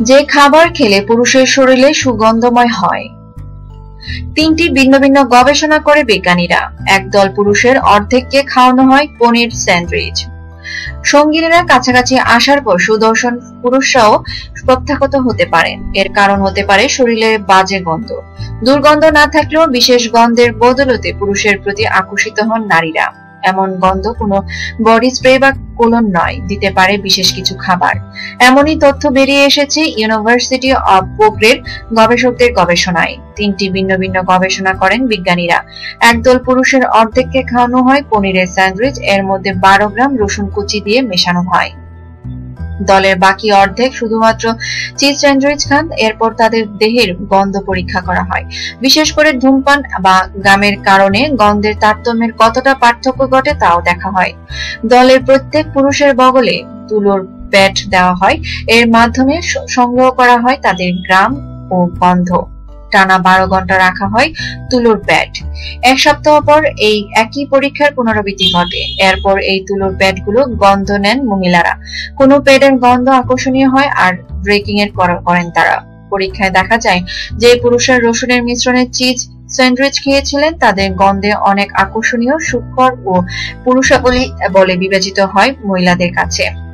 যে খাবার খেলে পুরুষের শরীরে সুগন্ধময় হয়। তিনটি ভিন্ন ভিন্ন গবেষণা করে বিজ্ঞানীরা, একদল পুরুষের অর্ধেককে খাওয়ানো হয় পনির স্যান্ডউইচ। সঙ্গিনীরা কাছাকাছি আসার পর সুদর্শন পুরুষরাও প্রত্যাগত হতে পারেন। এর কারণ হতে পারে শরীরে বাজে গন্ধ। দুর্গন্ধ না থাকলেও বিশেষ গন্ধের বদলতে পুরুষের প্রতি আকর্ষিত হন নারীরা। এমন গন্ধ কোনো বডি স্প্রে বা কোলন নয়, দিতে পারে বিশেষ কিছু খাবার। এমনই তথ্য বেরিয়ে এসেছে ইউনিভার্সিটি অব পোকরের গবেষকদের গবেষণায়। তিনটি ভিন্ন ভিন্ন গবেষণা করেন বিজ্ঞানীরা। একদল পুরুষের অর্ধেককে খাওয়ানো হয় পনিরের স্যান্ডউইচ, এর মধ্যে বারো গ্রাম রসুন কুচি দিয়ে মেশানো হয়। দলের বাকি অর্ধেক শুধুমাত্র চিজ স্যান্ডউইচ খান, এরপর তাদের দেহের গন্ধ পরীক্ষা করা হয়। বিশেষ করে ধূমপান বা গামের কারণে গন্ধের তারতম্যের কতটা পার্থক্য ঘটে তাও দেখা হয়। দলের প্রত্যেক পুরুষের বগলে তুলোর ব্যাট দেওয়া হয়। এর মাধ্যমে সংগ্রহ করা হয় তাদের গ্রাম ও গন্ধ। টানা বারো ঘণ্টা রাখা হয় তুলোর প্যাড। এক সপ্তাহ পর এই একই পরীক্ষার পুনরাবৃত্তি ঘটে। এরপর এই তুলোর প্যাডগুলো গন্ধ নেন মহিলারা। কোনো প্যাডের গন্ধ আকর্ষণীয় হয় আর ব্রেকিং এর করেন তারা। পরীক্ষায় দেখা যায় যে পুরুষের রসুনের মিশ্রণে চিজ স্যান্ডউইচ খেয়েছিলেন, তাদের গন্ধে অনেক আকর্ষণীয়, সুখকর ও পুরুষাবলী বলে বিবেচিত হয় মহিলাদের কাছে।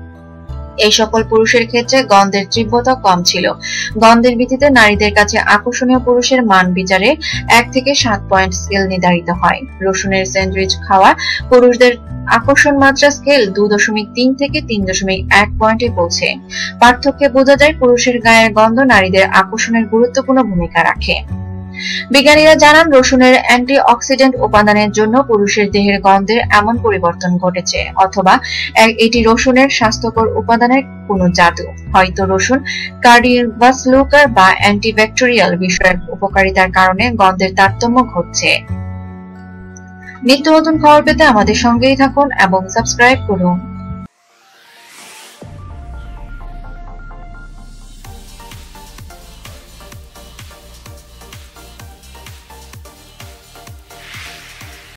এই সকল পুরুষের ক্ষেত্রে গন্ধের তীব্রতা কম ছিল। গন্ধের ভিত্তিতে নারীদের কাছে আকর্ষণীয় পুরুষের মান বিচারে এক থেকে সাত পয়েন্ট স্কেল নির্ধারিত হয়। রসুনের স্যান্ডউইচ খাওয়া পুরুষদের আকর্ষণ মাত্রা স্কেল দু দশমিক তিন থেকে তিন দশমিক এক পয়েন্টে পৌঁছে। পার্থক্যে বোঝা যায় পুরুষের গায়ের গন্ধ নারীদের আকর্ষণের গুরুত্বপূর্ণ ভূমিকা রাখে। বিজ্ঞানীরা জানান, রসুনের অ্যান্টি অক্সিডেন্ট উপাদানের জন্য পুরুষের দেহের গন্ধের এমন পরিবর্তন ঘটেছে, অথবা এটি রসুনের স্বাস্থ্যকর উপাদানের কোনো জাদু। হয়তো রসুন কার্ডিওভাসলুকার বা অ্যান্টিব্যাকটেরিয়াল বিষয়ের উপকারিতার কারণে গন্ধের তারতম্য ঘটছে। নিত্য নতুন খবর পেতে আমাদের সঙ্গেই থাকুন এবং সাবস্ক্রাইব করুন।